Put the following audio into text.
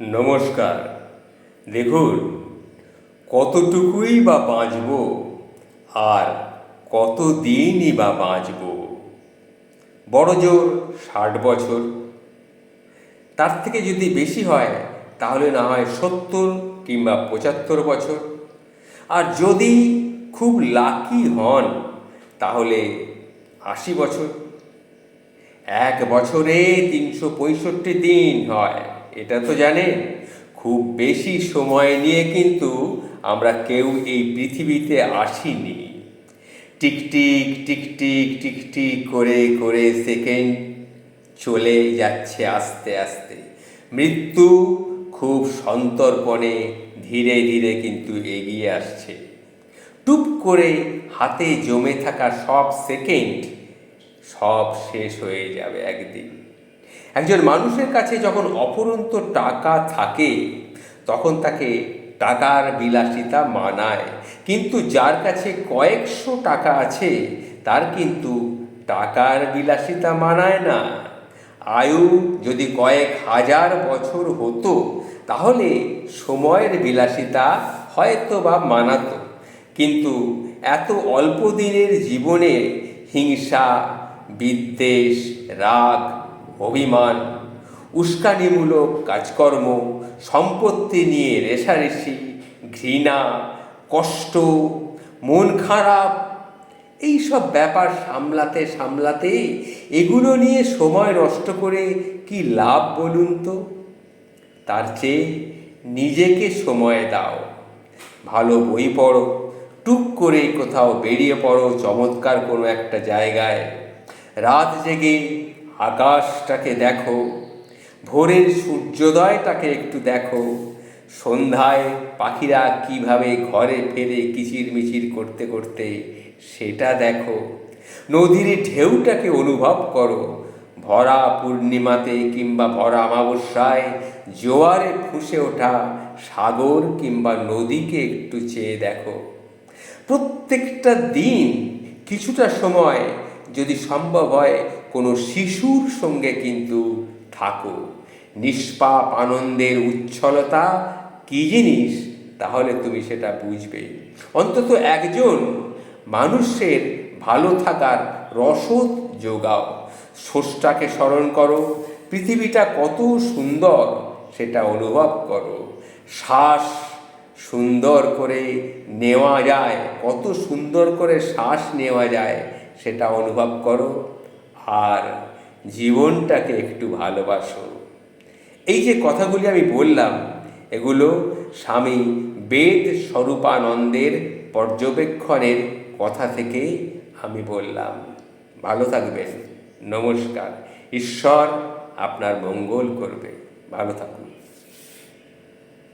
নমস্কার। দেখুন, কতটুকুই বা বাঁচব আর কত দিনই বা বাঁচব? বড় জোর ষাট বছর। তার থেকে যদি বেশি হয়, তাহলে না হয় সত্তর কিংবা পঁচাত্তর বছর। আর যদি খুব লাকি হন, তাহলে আশি বছর। এক বছরে তিনশো পঁয়ষট্টি দিন হয়। এটা তো জানেন খুব বেশি সময় নিয়ে কিন্তু আমরা কেউ এই পৃথিবীতে আসিনি। টিকটিক টিকটিক টিকটিক করে করে সেকেন্ড চলে যাচ্ছে আস্তে আস্তে। মৃত্যু খুব সন্তর্পণে ধীরে ধীরে কিন্তু এগিয়ে আসছে। টুপ করে হাতে জমে থাকা সব সেকেন্ড সব শেষ হয়ে যাবে একদিন। একজন মানুষের কাছে যখন অপরন্ত টাকা থাকে, তখন তাকে টাকার বিলাসিতা মানায়। কিন্তু যার কাছে কয়েকশো টাকা আছে, তার কিন্তু টাকার বিলাসিতা মানায় না। আয়ু যদি কয়েক হাজার বছর হতো, তাহলে সময়ের বিলাসিতা হয়তো বা মানাতো। কিন্তু এত অল্প দিনের জীবনে হিংসা, বিদ্বেষ, রাগ অভিমান, উস্কানিমূলক কাজকর্ম, সম্পত্তি নিয়ে রেশারেশি, ঘৃণা, কষ্ট, মন খারাপ এই সব ব্যাপার সামলাতে সামলাতে এগুলো নিয়ে সময় নষ্ট করে কি লাভ বলুন তো? তার চেয়ে নিজেকে সময় দাও। ভালো বই পড়ো, টুক করে কোথাও বেরিয়ে পড়ো চমৎকার কোনো একটা জায়গায়। রাত জেগে আকাশটাকে দেখো, ভোরের সূর্যোদয়টাকে একটু দেখো, সন্ধ্যায় পাখিরা কীভাবে ঘরে ফেরে কিচির মিচির করতে করতে সেটা দেখো। নদীর ঢেউটাকে অনুভব করো, ভরা পূর্ণিমাতে কিংবা ভরা অমাবস্যায় জোয়ারে ফুঁসে ওঠা সাগর কিংবা নদীকে একটু চেয়ে দেখো। প্রত্যেকটা দিন কিছুটা সময় যদি সম্ভব হয় কোনো শিশুর সঙ্গে কিন্তু থাকো। নিষ্পাপ আনন্দের উচ্ছলতা কী জিনিস? তাহলে তুমি সেটা বুঝবে। অন্তত একজন মানুষের ভালো থাকার রসদ যোগাও স্রষ্টাকে স্মরণ করো। পৃথিবীটা কত সুন্দর সেটা অনুভব করো। শ্বাস সুন্দর করে নেওয়া যায়। কত সুন্দর করে শ্বাস নেওয়া যায় সেটা অনুভব করো। আর জীবনটাকে একটু ভালোবাসো। এই যে কথাগুলি আমি বললাম, এগুলো স্বামী বেদ স্বরূপানন্দের পর্যবেক্ষণের কথা থেকে আমি বললাম। ভালো থাকবেন, নমস্কার। ঈশ্বর আপনার মঙ্গল করবে। ভালো থাকুন।